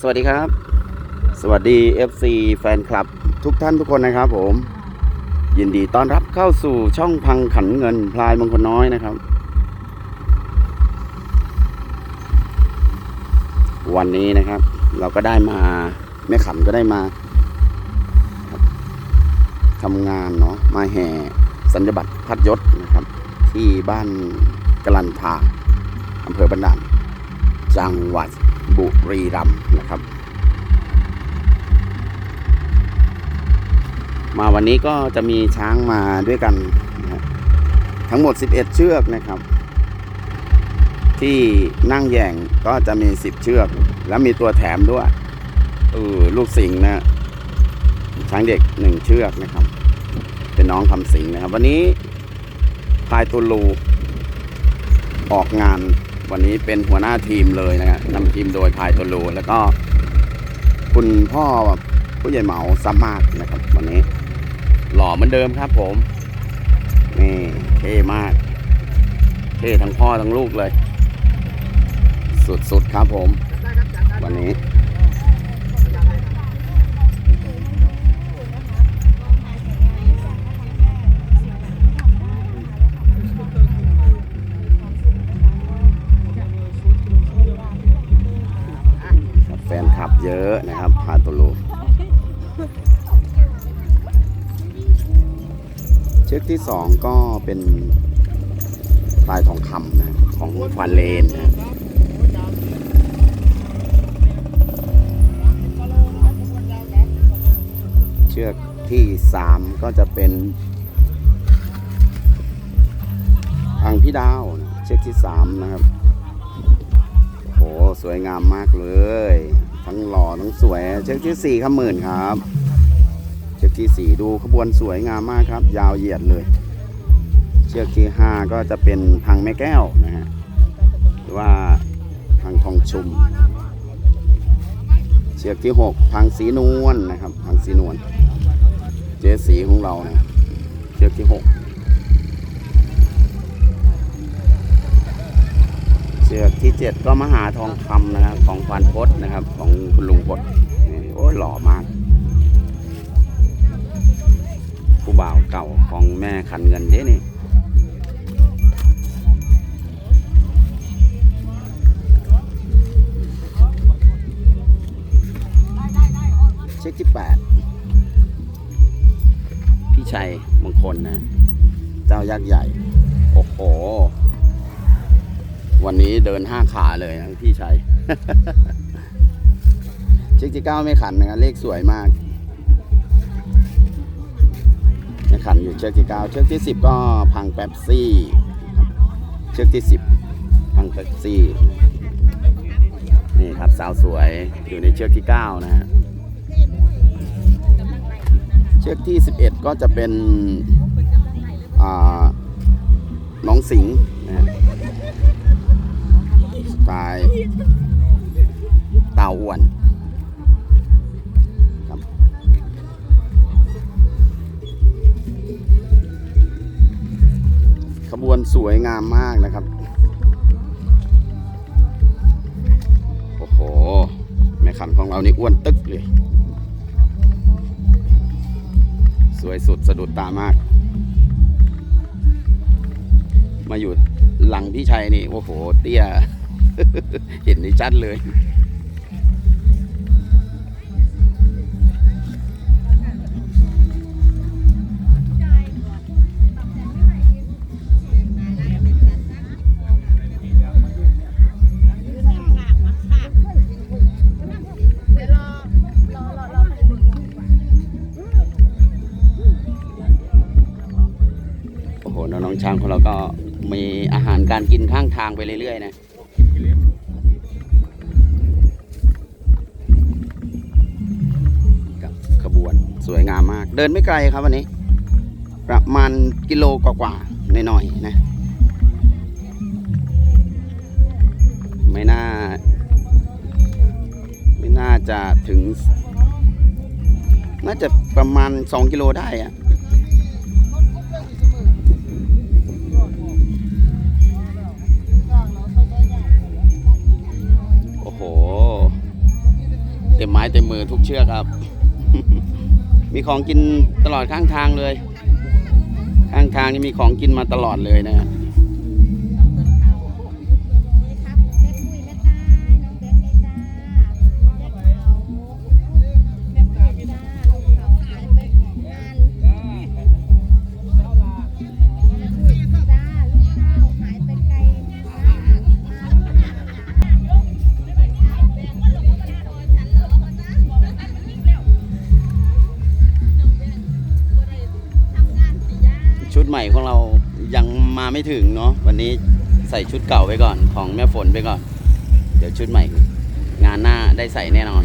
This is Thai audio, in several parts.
สวัสดีครับ สวัสดี FC แฟนคลับทุกท่านทุกคนนะครับผม ยินดีต้อนรับเข้าสู่ช่องพังขันเงินพลายมงคลน้อยนะครับ วันนี้นะครับ เราก็ได้มาแม่ขันก็ได้มาทำงานเนาะมาแห่สัญญบัตรพัดยศนะครับ ที่บ้านกลันทาอำเภอบันดาลจังหวัด บุรีรัมย์นะครับ มาวันนี้ก็จะมีช้างมาด้วยกันนะทั้งหมด 11 เชือกนะครับ ที่นั่งแย่งก็จะมี 10 เชือก แล้วมีตัวแถมด้วยเออลูกสิงนะช้างเด็กหนึ่งเชือกนะครับ เป็นน้องคำสิงนะครับ วันนี้พายตูลูออกงาน วันนี้เป็นหัวหน้าทีมเลยนะครับนำทีมโดยพายตูลูแล้วก็คุณพ่อผู้ใหญ่เหมาสามารถนะครับ วันนี้ หล่อเหมือนเดิมครับผมนี่เท่มากเท่ทั้งพ่อทั้งลูกเลย สุดๆครับผม วันนี้ อะนะครับพาตุลูเชือกที่สองก็เป็นปลายทองคำนะของฟานเลนนะเชือกที่สามก็จะเป็นทางพี่ดาวนะเชือกที่สามนะครับโอ้โหสวยงามมากเลย ทั้งหล่อทั้งสวย เชือกที่สี่ขมื่นครับ เชือกที่สี่ดูขบวนสวยงามมากครับ ยาวเหยียดเลย เชือกที่ห้าก็จะเป็นพังแม่แก้วนะฮะหรือว่าพังทองชุม เชือกที่หกพังสีนวลนะครับพังสีนวลเจสีของเรานะเชือกที่หก เชือกที่เจ็ดก็มหาทองคำนะครับของควานพศนะครับ ของคุณลุงพศโอ้หล่อมากผู้บ่าวเก่าของแม่ขันเงินเด้นี่เช็คที่แปดพี่ชัยมงคลนะ เจ้ายักษ์ใหญ่ โอ้โห วันนี้เดินห้าขาเลยนะพี่ชัยเช็คที่เก้าไม่ขันนะครับเลขสวยมากยังขันอยู่เชือกที่เก้าเชือกที่สิบก็พังแป๊บซี่เชือกที่สิบพังแป๊บซี่นี่ครับสาวสวยอยู่ในเชือกที่เก้านะฮะเชือกที่สิบเอ็ดก็จะเป็นน้องสิงห์ ขบวนสวยงามมากนะครับ โอ้โห แม่ขันของเรานี่อ้วนตึกเลย สวยสุดสะดุดตามาก มาอยู่หลังพี่ชัยนี่ โอ้โห เตี้ย เห็นในชัดเลย ช้างของเราก็มีอาหารการกินข้างทางไปเรื่อยๆนะกับขบวนสวยงามมาก เดินไม่ไกลครับวันนี้ ประมาณกิโลกว่าๆหน่อยๆนะ ไม่น่า ไม่น่าจะถึง น่าจะประมาณ 2 กิโลได้อะ ต็มมือทุกเชือกครับ มีของกินตลอดข้างทางเลย ข้างทางนี่มีของกินมาตลอดเลยนะฮะครับ ดใหม่ของเรายังมาไม่ถึงเนาะวันนี้ใส่ชุดเก่าไปก่อนของแม่ฝนไปก่อน เดี๋ยวชุดใหม่ งานหน้าได้ใส่แน่นอน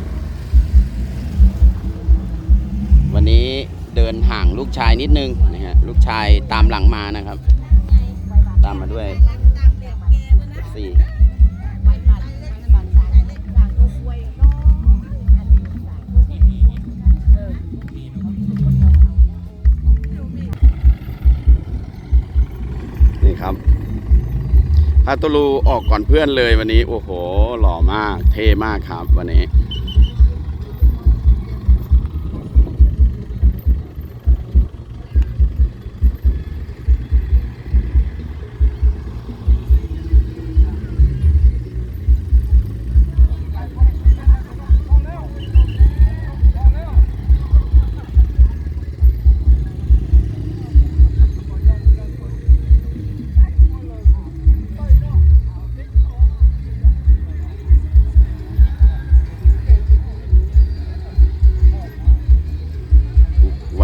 วันนี้เดินห่างลูกชายนิดนึงนะฮะลูกชายตามหลังมานะครับ ตามมาด้วยสี่าตุลูออกก่อนเพื่อนเลยวันนี้ โอ้โห หล่อมาก เท่มากครับวันนี้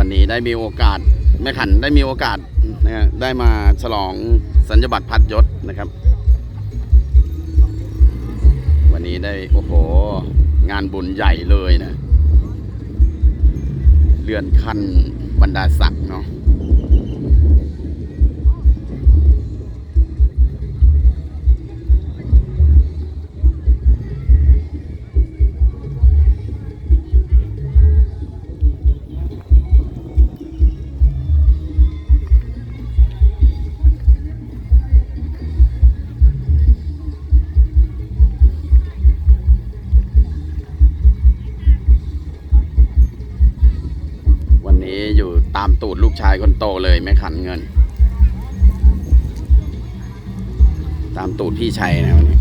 วันนี้ได้มีโอกาสแม่ขันได้มีโอกาสนะฮะได้มาฉลองสัญญบัตรพัดยศนะครับ วันนี้ได้โอ้โห งานบุญใหญ่เลยนะ เลื่อนขั้นบรรดาศักดิ์เนาะ ชายคนโตเลยแม่ขันเงิน ตามตูดพี่ชัยนะวันนี้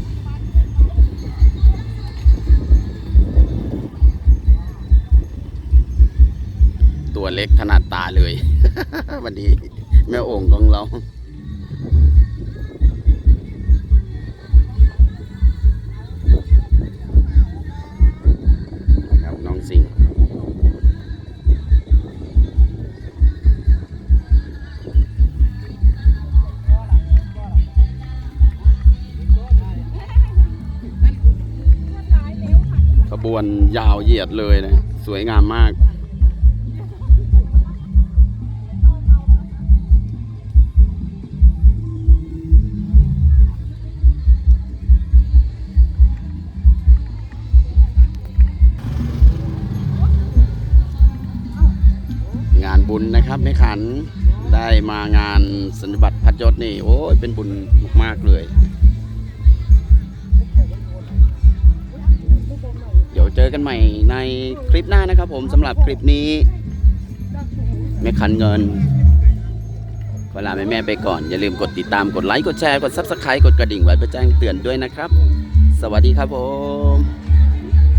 ตัวเล็กถนัดตาเลย วันนี้แม่โอ่งของเรา บวนยาวเหยียดเลยนะ สวยงามมาก งานบุญนะครับแม่ขันได้มางานสัญญบัตรพัดยศนี่ โอ้ยเป็นบุญมาก ๆ เลย กันใหม่ในคลิปหน้านะครับผมสำหรับคลิปนี้แม่คันเงินขอลาแม่แม่ไปก่อน อย่าลืมกดติดตามกดไลค์กดแชร์กด Subscribe กดกระดิ่งไว้เพื่อแจ้งเตือนด้วยนะครับ สวัสดีครับผม